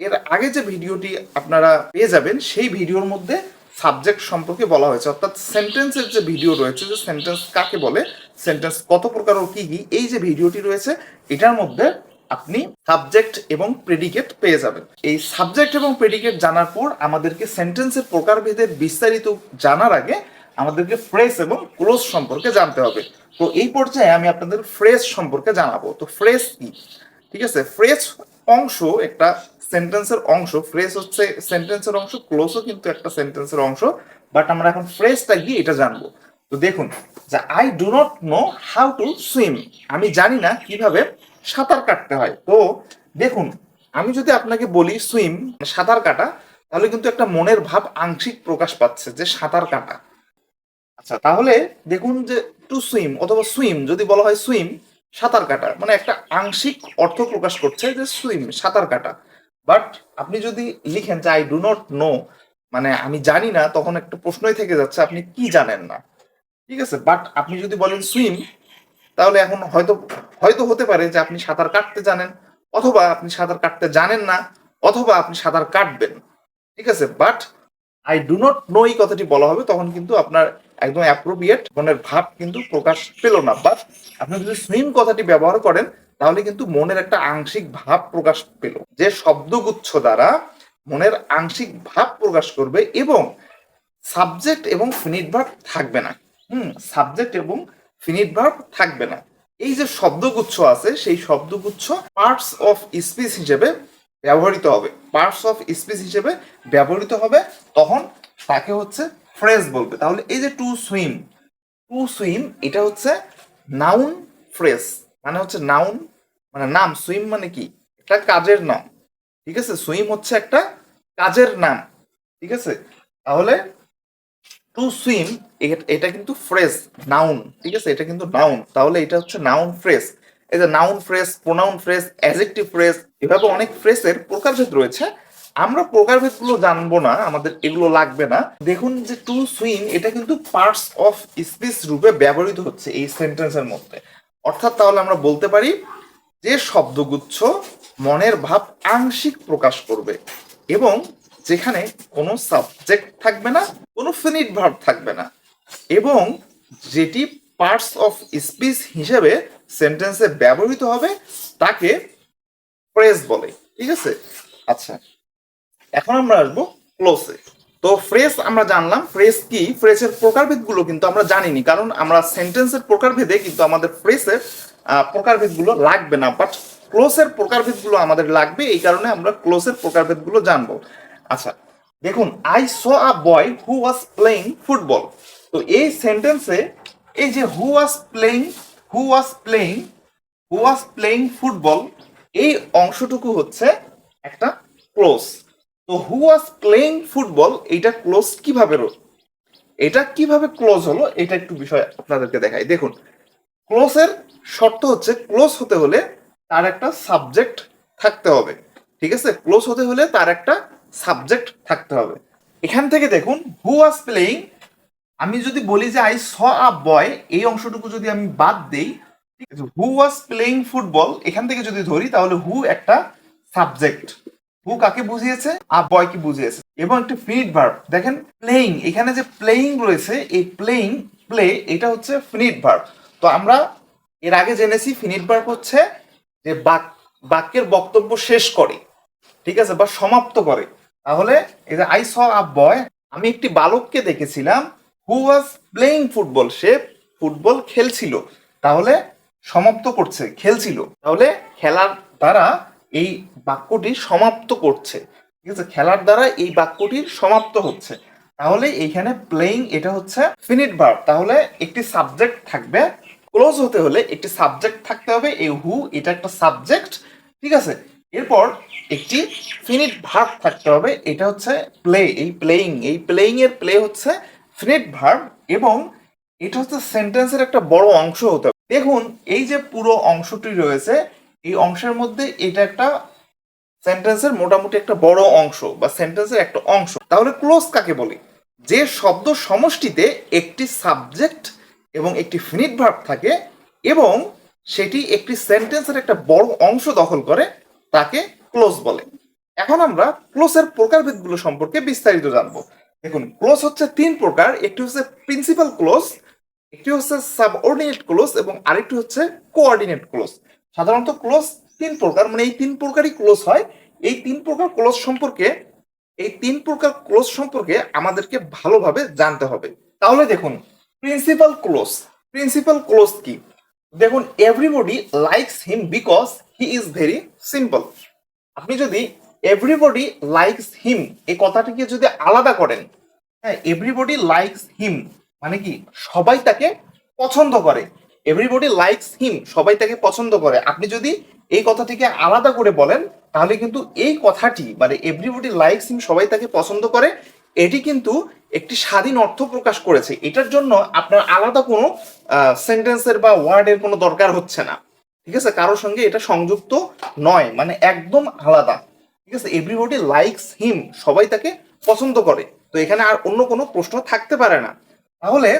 এর আগে যে ভিডিওটি আপনারা পেয়ে যাবেন, সেই ভিডিওর মধ্যে সাবজেক্ট সম্পর্কে বলা হয়েছে। অর্থাৎ সেন্টেন্সের যে ভিডিও রয়েছে, যে সেন্টেন্স কাকে বলে সেন্টেন্স কত প্রকার ও কি কি, এই যে ভিডিওটি রয়েছে, এটার মধ্যে আপনি সাবজেক্ট এবং প্রেডিকেট পেয়ে যাবেন। এই সাবজেক্ট এবং প্রেডিকেট জানার পর আমাদেরকে সেন্টেন্সের প্রকারভেদের বিস্তারিত জানার আগে আমাদেরকে ফ্রেস এবং ক্লোজ সম্পর্কে জানতে হবে। তো এই পর্যায়ে আমি আপনাদের ফ্রেস সম্পর্কে জানাব। তো ফ্রেস কি? ঠিক আছে? ফ্রেস অংশ একটা সেন্টেন্সের অংশ ফ্রেস হচ্ছে সেন্টেন্সের অংশ ক্লোজও কিন্তু একটা সেন্টেন্সের অংশ বাট আমরা এখন ফ্রেসটা গিয়ে এটা জানব। তো দেখুন, যে I do not know how to swim আমি জানি না কীভাবে সাঁতার কাটতে হয়। তো দেখুন, আমি যদি আপনাকে বলি সুইম সাঁতার কাটা, তাহলে কিন্তু একটা মনের ভাব আংশিক প্রকাশ পাচ্ছে যে সাঁতার কাটা। আচ্ছা তাহলে দেখুন যে টু সুইম অথবা সুইম যদি বলা হয় সুইম সাঁতার কাটা মানে একটা আংশিক অর্থ প্রকাশ করছে যে সুইম সাঁতার কাটা। বাট আপনি যদি লিখেন যে আই ডু নট নো মানে আমি জানি না, তখন একটা প্রশ্নই থেকে যাচ্ছে, আপনি কি জানেন না। ঠিক আছে? বাট আপনি যদি বলেন সুইম তাহলে এখন হয়তো হয়তো হতে পারে যে, আপনি সাঁতার কাটতে জানেন, অথবা আপনি সাঁতার কাটতে জানেন না, অথবা আপনি সাঁতার কাটবেন। ঠিক আছে? But I do not know এই কথাটি বলা হবে, তখন কিন্তু আপনার একদম অ্যাপ্রোপ্রিয়েট মনের ভাব কিন্তু প্রকাশ পেল না। বাট আপনি যদি সুইম কথাটি ব্যবহার করেন তাহলে কিন্তু মনের একটা আংশিক ভাব প্রকাশ পেল। যে শব্দগুচ্ছ দ্বারা মনের আংশিক ভাব প্রকাশ করবে এবং সাবজেক্ট এবং ফিনিট ভার্ব থাকবে না। হুম, সাবজেক্ট এবং ফিনিট ভার্ব থাকবে না। এই যে শব্দগুচ্ছ আছে, সেই শব্দগুচ্ছ পার্টস অফ স্পিচ হিসেবে ব্যবহৃত হবে। পার্টস অফ স্পিচ হিসেবে ব্যবহৃত হবে, তখন তাকে হচ্ছে ফ্রেজ বলবে। তাহলে এই যে টু সুইম টু সুইম এটা হচ্ছে নাউন ফ্রেজ মানে হচ্ছে নাউন মানে নাম, সুইম মানে কি? একটা কাজের নাম, ঠিক আছে? সুইম হচ্ছে একটা কাজের নাম, ঠিক আছে? তাহলে টু সুইম এটা কিন্তু ফ্রেজ নাউন ঠিক আছে? এটা কিন্তু নাউন তাহলে এটা হচ্ছে নাউন ফ্রেজ এই যে noun phrase pronoun phrase adjective phrase এভাবে অনেক ফ্রেজের প্রকারভেদ রয়েছে। আমরা প্রকারভেদগুলো জানব না, আমাদের এগুলো লাগবে না। দেখুন যে টু সুইম এটা কিন্তু পার্টস অফ স্পিচ রূপে ব্যবহৃত হচ্ছে এই সেন্টেন্সের মধ্যে। অর্থাৎ তাহলে আমরা বলতে পারি যে শব্দগুচ্ছ মনের ভাব আংশিক প্রকাশ করবে এবং যেখানে কোনো সাবজেক্ট থাকবে না, কোনো ফিনিট ভাব থাকবে না। এবং যেটি পার্টস অফ স্পিচ হিসেবে সেন্টেন্সে ব্যবহৃত হবে, তাকে প্রেস বলে। ঠিক আছে? আচ্ছা এখন আমরা আসব ক্লোজে তো ফ্রেজ আমরা জানলাম ফ্রেজ কি? ফ্রেজের প্রকারভেদগুলো কিন্তু আমরা জানিনি, কারণ আমরা সেন্টেন্সের প্রকারভেদে কিন্তু আমাদের ফ্রেজের প্রকারভেদগুলো লাগবে না বাট ক্লোজের প্রকারভেদগুলো আমাদের লাগবে, এই কারণে আমরা ক্লোজের প্রকারভেদগুলো জানব। আচ্ছা দেখুন I saw a boy who was playing football তো এই সেন্টেন্সে এই যে who was playing who was playing who was playing football এই অংশটুকু হচ্ছে একটা ক্লোজ তো হু ওয়াজ প্লেইং ফুটবল এইটা ক্লোজ কীভাবে এটা কীভাবে ক্লোজ হলো, এটা একটু বিষয় আপনাদেরকে দেখাই। দেখুন ক্লোজের শর্ত হচ্ছে ক্লোজ হতে হলে তার একটা সাবজেক্ট থাকতে হবে। ঠিক আছে? ক্লোজ হতে হলে তার একটা সাবজেক্ট থাকতে হবে। এখান থেকে দেখুন হু ওয়াজ প্লেইং আমি যদি বলি যে আই স আ বয় এই অংশটুকু যদি আমি বাদ দেই হু ওয়াজ প্লেইং ফুটবল এখান থেকে যদি ধরি, তাহলে হু একটা সাবজেক্ট হু কাকে বুঝিয়েছে? আ বয় কি বুঝিয়েছে। এবং একটা ফিনিট ভার্ব দেখেন প্লেইং এখানে যে প্লেইং রয়েছে, এই প্লেইং প্লে এটা হচ্ছে ফিনিট ভার্ব তো আমরা এর আগে জেনেছি ফিনিট ভার্ব হচ্ছে যে বাক- বাক্যের বক্তব্য শেষ করে, ঠিক আছে, বা সমাপ্ত করে। তাহলে এই যে আই স আ বয় আমি একটি বালককে দেখেছিলাম হু ওয়াজ প্লেইং ফুটবল সে ফুটবল খেলছিল। তাহলে সমাপ্ত করছে, খেলছিল। তাহলে খেলার দ্বারা এই বাক্যটি সমাপ্ত করছে। ঠিক আছে? খেলার দ্বারা এই বাক্যটি সমাপ্ত হচ্ছে। তাহলে এইখানে প্লেইং এটা হচ্ছে ফিনিট ভার্ব তাহলে একটি সাবজেক্ট থাকবে। ক্লোজ হতে হলে একটি সাবজেক্ট থাকতে হবে। এই হু এটা একটা সাবজেক্ট ঠিক আছে? এরপর একটি ফিনিট ভার্ব থাকতে হবে। এটা হচ্ছে প্লে এই প্লেইং এই প্লেইং এর প্লে হচ্ছে ফিনিট ভার্ব এবং এটা হচ্ছে সেন্টেন্সের একটা বড় অংশ হতে হবে। দেখুন, এই যে পুরো অংশটি রয়েছে এই অংশের মধ্যে এটা একটা সেন্টেন্সের মোটামুটি একটা বড় অংশ বা সেন্টেন্সের একটা অংশ। তাহলে ক্লোজ কাকে বলে? যে শব্দ সমষ্টিতে একটি সাবজেক্ট এবং একটি ফিনিট ভার্ব থাকে এবং সেটি একটি সেন্টেন্সের একটা বড় অংশ দখল করে, তাকে ক্লোজ বলে। এখন আমরা ক্লোজের প্রকারভেদগুলো সম্পর্কে বিস্তারিত জানব। দেখুন ক্লোজ হচ্ছে তিন প্রকার, একটি হচ্ছে প্রিন্সিপাল ক্লোজ একটি হচ্ছে সাবঅর্ডিনেট ক্লোজ এবং আরেকটি হচ্ছে কোঅর্ডিনেট ক্লোজ সাধারণত ক্লোজ তিন প্রকার মানে এই তিন প্রকারই ক্লোজ হয়। এই তিন প্রকার ক্লোজ সম্পর্কে, এই তিন প্রকার ক্লোজ সম্পর্কে আমাদেরকে ভালোভাবে জানতে হবে। তাহলে দেখুন প্রিন্সিপাল ক্লোজ প্রিন্সিপাল ক্লোজ কি? দেখুন everybody likes him because he is very simple আপনি যদি এভরিবডি লাইকস হিম এই কথাটিকে যদি আলাদা করেন হ্যাঁ এভরিবডি লাইকস হিম মানে কি? সবাই তাকে পছন্দ করে। এভরিবডি লাইকস হিম সবাই তাকে পছন্দ করে। আপনি যদি এই কথাটিকে আলাদা করে বলেন, তাহলে কিন্তু এই কথাটি মানে এভরিবডি লাইকস হিম সবাই তাকে পছন্দ করে, এটি কিন্তু একটি স্বাধীন অর্থ প্রকাশ করেছে। এটার জন্য আপনার আলাদা কোনো সেন্টেন্সের বা ওয়ার্ডের কোনো দরকার হচ্ছে না। ঠিক আছে? কারোর সঙ্গে এটা সংযুক্ত নয় মানে একদম আলাদা। ঠিক আছে? এভরিবডি লাইকস হিম সবাই তাকে পছন্দ করে। তো এখানে আর অন্য কোনো প্রশ্ন থাকতে পারে না। তাহলে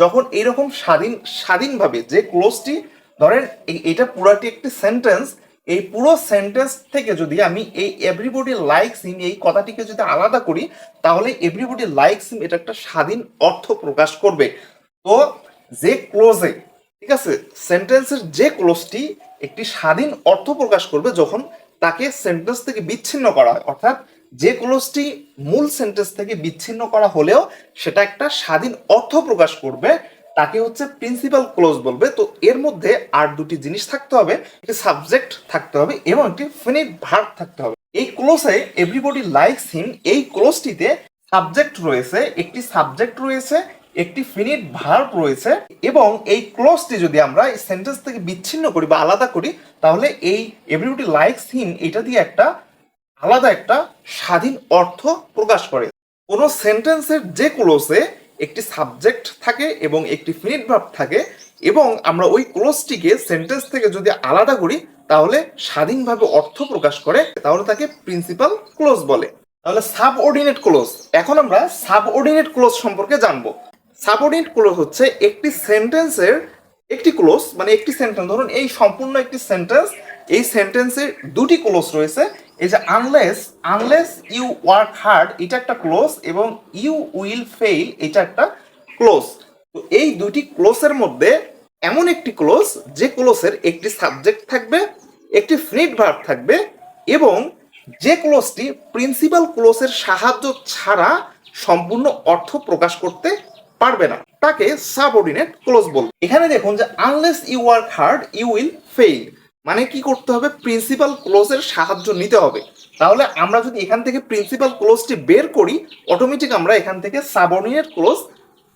যখন এইরকম স্বাধীন, স্বাধীনভাবে যে ক্লোজটি ধরেন এটা পুরাটি একটি সেন্টেন্স এই পুরো সেন্টেন্স থেকে যদি আমি এই এভরিবডি লাইকস হিম এই কথাটিকে যদি আলাদা করি, তাহলে এভরিবডি লাইকস হিম এটা একটা স্বাধীন অর্থ প্রকাশ করবে। তো যে ক্লোজে ঠিক আছে? সেন্টেন্সের যে ক্লোজটি একটি স্বাধীন অর্থ প্রকাশ করবে যখন তাকে সেন্টেন্স থেকে বিচ্ছিন্ন করা হয়, অর্থাৎ যে ক্লোজটি মূল সেন্টেন্স থেকে বিচ্ছিন্ন করা হলেও সেটা একটা স্বাধীন অর্থ প্রকাশ করবে, তাকে হচ্ছে প্রিন্সিপাল ক্লোজ বলবে। তো এর মধ্যে আর দুটি জিনিস থাকতে হবে, একটি সাবজেক্ট থাকতে হবে এবং একটি ফিনিট ভার্ব থাকতে হবে। এই ক্লোজে এভরিবডি লাইকস হিম এই ক্লোজটিতে সাবজেক্ট রয়েছে, একটি সাবজেক্ট রয়েছে, একটি ফিনিট ভার্ব রয়েছে এবং এই ক্লোজটি যদি আমরা সেন্টেন্স থেকে বিচ্ছিন্ন করি বা আলাদা করি, তাহলে এই এভরিবডি লাইকস হিম এটা দিয়ে একটা আলাদা একটা স্বাধীন অর্থ প্রকাশ করে। কোনো সেন্টেন্সের যে ক্লোজে একটি সাবজেক্ট থাকে এবং একটি ফিনিট ভার্ব থাকে এবং আমরা ওই ক্লোজটিকে সেন্টেন্স থেকে যদি আলাদা করি, তাহলে স্বাধীনভাবে অর্থ প্রকাশ করে, তাহলে তাকে প্রিন্সিপাল ক্লোজ বলে। তাহলে সাবঅর্ডিনেট ক্লোজ। এখন আমরা সাবঅর্ডিনেট ক্লোজ সম্পর্কে জানব। সাবঅর্ডিনেট ক্লোজ হচ্ছে একটি সেন্টেন্সের একটি ক্লোজ মানে একটি সেন্টেন্স। ধরুন এই সম্পূর্ণ একটি সেন্টেন্স, এই সেন্টেন্সের দুটি ক্লোজ রয়েছে এই যে unless unless you work hard এটা একটা ক্লোজ এবং ইউ উইল ফেইল এটা একটা ক্লোজ তো এই দুটি ক্লোজের মধ্যে এমন একটি ক্লোজ যে ক্লোজের একটি সাবজেক্ট থাকবে, একটি ফিনিট ভার্ব থাকবে এবং যে ক্লোজটি প্রিন্সিপাল ক্লোজের সাহায্য ছাড়া সম্পূর্ণ অর্থ প্রকাশ করতে পারবে না। তাকে সাবঅর্ডিনেট ক্লোজ বলবে এখানে দেখুন যে unless you work hard you will fail মানে কি করতে হবে? প্রিন্সিপাল ক্লোজের সাহায্য নিতে হবে। তাহলে আমরা যদি এখান থেকে প্রিন্সিপাল ক্লোজটি বের করি অটোমেটিক আমরা এখান থেকে সাবঅর্ডিনেট ক্লোজ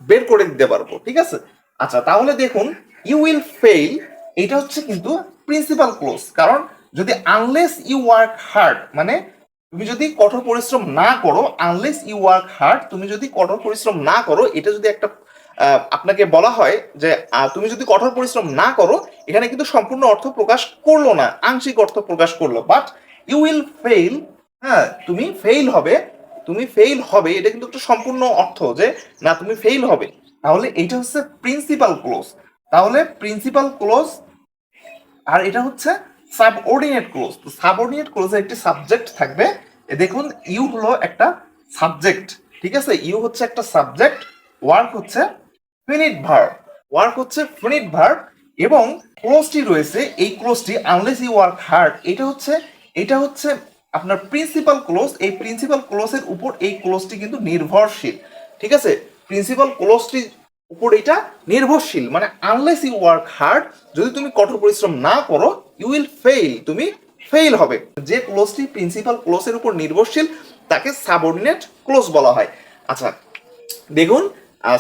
বের করে দিতে পারব, ঠিক আছে? আচ্ছা তাহলে দেখুন ইউ উইল ফেইল এটা হচ্ছে কিন্তু প্রিন্সিপাল ক্লোজ কারণ যদি আনলেস ইউ ওয়ার্ক হার্ড মানে তুমি যদি কঠোর পরিশ্রম না করো আনলেস ইউ ওয়ার্ক হার্ড তুমি যদি কঠোর পরিশ্রম না করো, এটা যদি একটা আপনাকে বলা হয় যে তুমি যদি কঠোর পরিশ্রম না করো, এখানে কিন্তু সম্পূর্ণ অর্থ প্রকাশ করল না, আংশিক অর্থ প্রকাশ করল। বাট ইউ উইল ফেইল হ্যাঁ তুমি ফেইল হবে, তুমি ফেইল হবে, এটা কিন্তু একটা সম্পূর্ণ অর্থ যে, না, তুমি ফেইল হবে। তাহলে এটা হচ্ছে প্রিন্সিপাল ক্লোজ তাহলে প্রিন্সিপাল ক্লোজ আর এটা হচ্ছে সাবঅর্ডিনেট ক্লোজ তো সাবঅর্ডিনেট ক্লোজে একটি সাবজেক্ট থাকবে। দেখুন ইউ হলো একটা সাবজেক্ট ঠিক আছে? ইউ হচ্ছে একটা সাবজেক্ট ওয়ার্ক হচ্ছে ফিনিট ভার্ব। ওয়ার্ক হচ্ছে ফিনিট ভার্ব এবং ক্লোজটি রয়েছে এই ক্লোজটি আনলেস ইউ ওয়ার্ক হার্ড এটা হচ্ছে এটা হচ্ছে আপনার প্রিন্সিপাল ক্লোজ এই প্রিন্সিপাল ক্লোজের উপর এই ক্লোজটি কিন্তু নির্ভরশীল। ঠিক আছে? প্রিন্সিপাল ক্লোজটি উপর এটা নির্ভরশীল। মানে আনলেস ইউ ওয়ার্ক হার্ড যদি তুমি কঠোর পরিশ্রম না করো ইউ উইল ফেইল তুমি ফেইল হবে। যে ক্লোজটি প্রিন্সিপাল ক্লোজের উপর নির্ভরশীল, তাকে সাবঅর্ডিনেট ক্লোজ বলা হয়। আচ্ছা দেখুন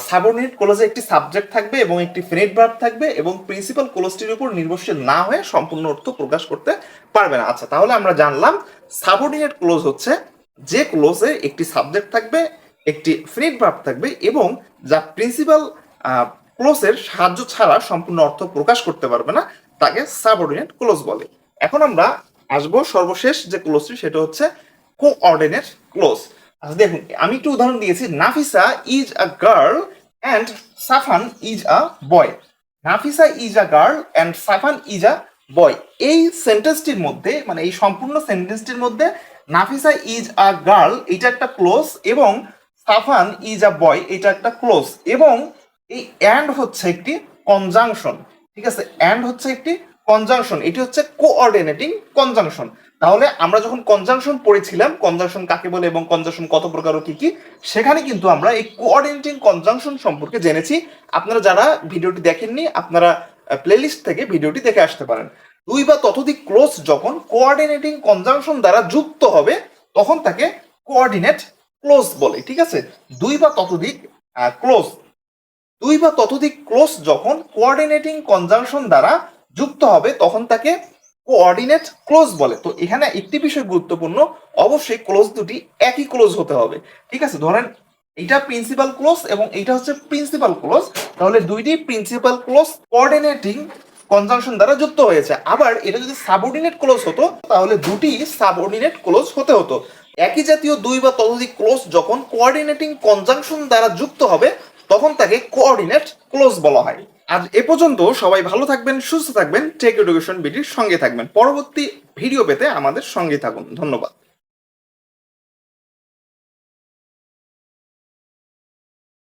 সাবঅর্ডিনেট ক্লোজে একটি সাবজেক্ট থাকবে এবং একটি ফিনিট ভার্ব থাকবে এবং প্রিন্সিপাল ক্লোজটির উপর নির্ভরশীল না হয়ে সম্পূর্ণ অর্থ প্রকাশ করতে পারবে না। আচ্ছা তাহলে আমরা জানলাম সাবঅর্ডিনেট ক্লোজ হচ্ছে যে ক্লোজে একটি সাবজেক্ট থাকবে, একটি ফিনিট ভার্ব থাকবে এবং যা প্রিন্সিপাল ক্লোজের সাহায্য ছাড়া সম্পূর্ণ অর্থ প্রকাশ করতে পারবে না, তাকে সাবঅর্ডিনেট ক্লোজ বলে। এখন আমরা আসব সর্বশেষ যে ক্লোজটি সেটা হচ্ছে কোঅর্ডিনেট ক্লোজ আচ্ছা দেখুন, আমি একটু উদাহরণ দিয়েছি। Nafisa is a girl and Safan is a boy Nafisa is a girl and Safan is a boy এই সেন্টেন্সটির মধ্যে মানে এই সম্পূর্ণ সেন্টেন্সটির মধ্যে নাফিসা ইজ আ গার্ল এটা একটা ক্লোজ এবং সাফান ইজ আ বয় এটা একটা ক্লোজ এবং এই অ্যান্ড হচ্ছে একটি কনজাংশন ঠিক আছে? অ্যান্ড হচ্ছে একটি কনজাংশন এটি হচ্ছে কোঅর্ডিনেটিং কনজাংশন তাহলে আমরা যখন কনজাংশন পড়েছিলাম কনজাংশন কাকে বলে এবং কনজাংশন কত প্রকার ও কি কি, সেখানে কিন্তু আমরা এই কোঅর্ডিনেটিং কনজাংশন সম্পর্কে জেনেছি। আপনারা যারা ভিডিওটি দেখেননি, আপনারা প্লেলিস্ট থেকে ভিডিওটি দেখে আসতে পারেন। দুই বা ততোধিক ক্লোজ যখন কোঅর্ডিনেটিং কনজাংশন দ্বারা যুক্ত হবে, তখন তাকে কোঅর্ডিনেট ক্লোজ বলে, ঠিক আছে? দুই বা ততোধিক ক্লোজ দুই বা ততোধিক ক্লোজ যখন কোঅর্ডিনেটিং কনজাংশন দ্বারা যুক্ত হবে, তখন তাকে কোঅর্ডিনেট ক্লোজ বলে। তো এখানে একটি বিষয় গুরুত্বপূর্ণ, অবশ্যই ক্লোজ দুটি একই ক্লোজ হতে হবে। ঠিক আছে? ধরেন এটা প্রিন্সিপাল ক্লোজ এবং এটা হচ্ছে প্রিন্সিপাল ক্লোজ তাহলে দুইটি প্রিন্সিপাল ক্লোজ কোঅর্ডিনেটিং কনজাংশন দ্বারা যুক্ত হয়েছে। আবার এটা যদি সাবঅর্ডিনেট ক্লোজ হতো, তাহলে দুটি সাবঅর্ডিনেট ক্লোজ হতে হতো। একই জাতীয় দুই বা ততোধিক ক্লোজ যখন কোঅর্ডিনেটিং কনজাংশন দ্বারা যুক্ত হবে তখন তাকে কোঅর্ডিনেট ক্লোজ বলা হয়। আর এ পর্যন্ত সবাই ভালো থাকবেন, সুস্থ থাকবেন টেক এডুকেশন বিডির সঙ্গে থাকবেন। পরবর্তী ভিডিও পেতে আমাদের সঙ্গে থাকুন। ধন্যবাদ।